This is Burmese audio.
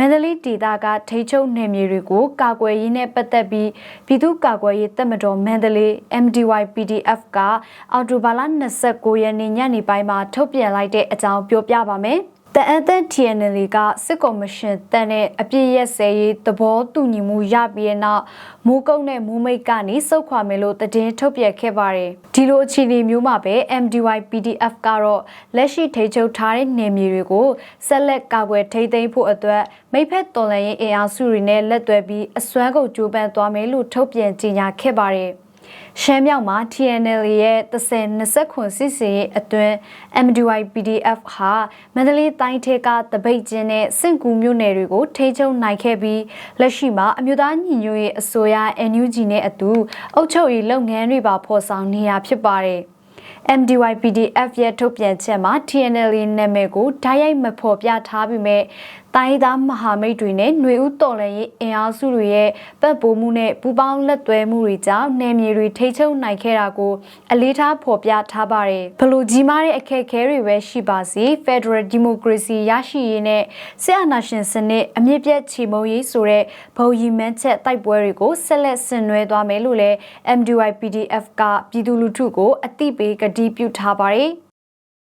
မန္တလေးဒေသကထိချုံနယ်မြေတွေကိုကာကွယ်ရေးနဲ့ပတ်သက်ပြီးပြည်သူ့ကာကွယ်ရေးတပ်မတော်မန္တလေး MDY PDF ကအော်တိုဘာလ29ရက်နေ့ညနေပိုင်းမှာထုတ်ပြန်လိုက်တဲ့အကြောင်းပြောပြပါမယ်။ တအန်တန် TNL ကစစ်ကော်မရှင်တန်တဲ့အပြည့်ရက်စဲရေးသဘောတူညီမှုရပြီးတဲ့နောက်မူကုန်းနဲ့မူမိတ်ကနေစုတ်ခွာမယ်လို့တည်င်းထုတ်ပြန်ခဲ့ပါတယ်ဒီလိုအခြေအနေမျိုးမှာပဲ MDY PDF ကတော့လက်ရှိထိချုပ်ထားတဲ့နယ်မြေတွေကိုဆက်လက်ကာကွယ်ထိန်းသိမ်းဖို့အတွက်မိဖက်တော်လှန်ရေးအင်အားစုတွေနဲ့လက်တွဲပြီးအစွမ်းကုန်ကြိုးပမ်းသွားမယ်လို့ထုတ်ပြန်ကြေညာခဲ့ပါတယ် ရှမ်းမြောက်မှာ TNL ရဲ့30-20ခွန်စစ်စင်အတွင်း MDY PDF ဟာမန္တလေးတိုင်းထဲကတပိတ်ကျင်းနဲ့စင့်ကူမြို့နယ်တွေကိုထိချုံနိုင်ခဲ့ပြီးလက်ရှိမှာအမျိုးသားညီညွတ်ရေးအစိုးရ NUG နဲ့အတူအုပ်ချုပ်ရေးလုပ်ငန်းတွေပါဖော်ဆောင်နေရဖြစ်ပါတယ်။ MDY PDF ရဲ့ထုတ်ပြန်ချက်မှာ TNL နာမည်ကိုဓာတ်ရိုက်မဖော်ပြထားပြီးမြဲ တိုင်းသားမဟာမိတ်တွေနဲ့ຫນွေဦးတော်လှန်ရေးအင်အားစုတွေရဲ့ပတ်ပိုးမှုနဲ့ပူးပေါင်းလက်တွဲမှုတွေကြောင့်နယ်မြေတွေထိချုပ်နိုင်ခဲ့တာကိုအလေးထားဖော်ပြထားပါတယ်ဘလို့ကြီးမားတဲ့အခက်အခဲတွေပဲရှိပါစေ Federal Democracy ရရှိရေးနဲ့စစ်အာဏာရှင်စနစ်အမြင့်ပြတ်ချေမှုန်းရေးဆိုတဲ့ဘုံရည်မှန်းချက်တိုက်ပွဲတွေကိုဆက်လက်ဆင်နွှဲသွားမယ်လို့လည်း MDY PDF ကပြည်သူလူထုကိုအသိပေးကတိပြုထားပါတယ်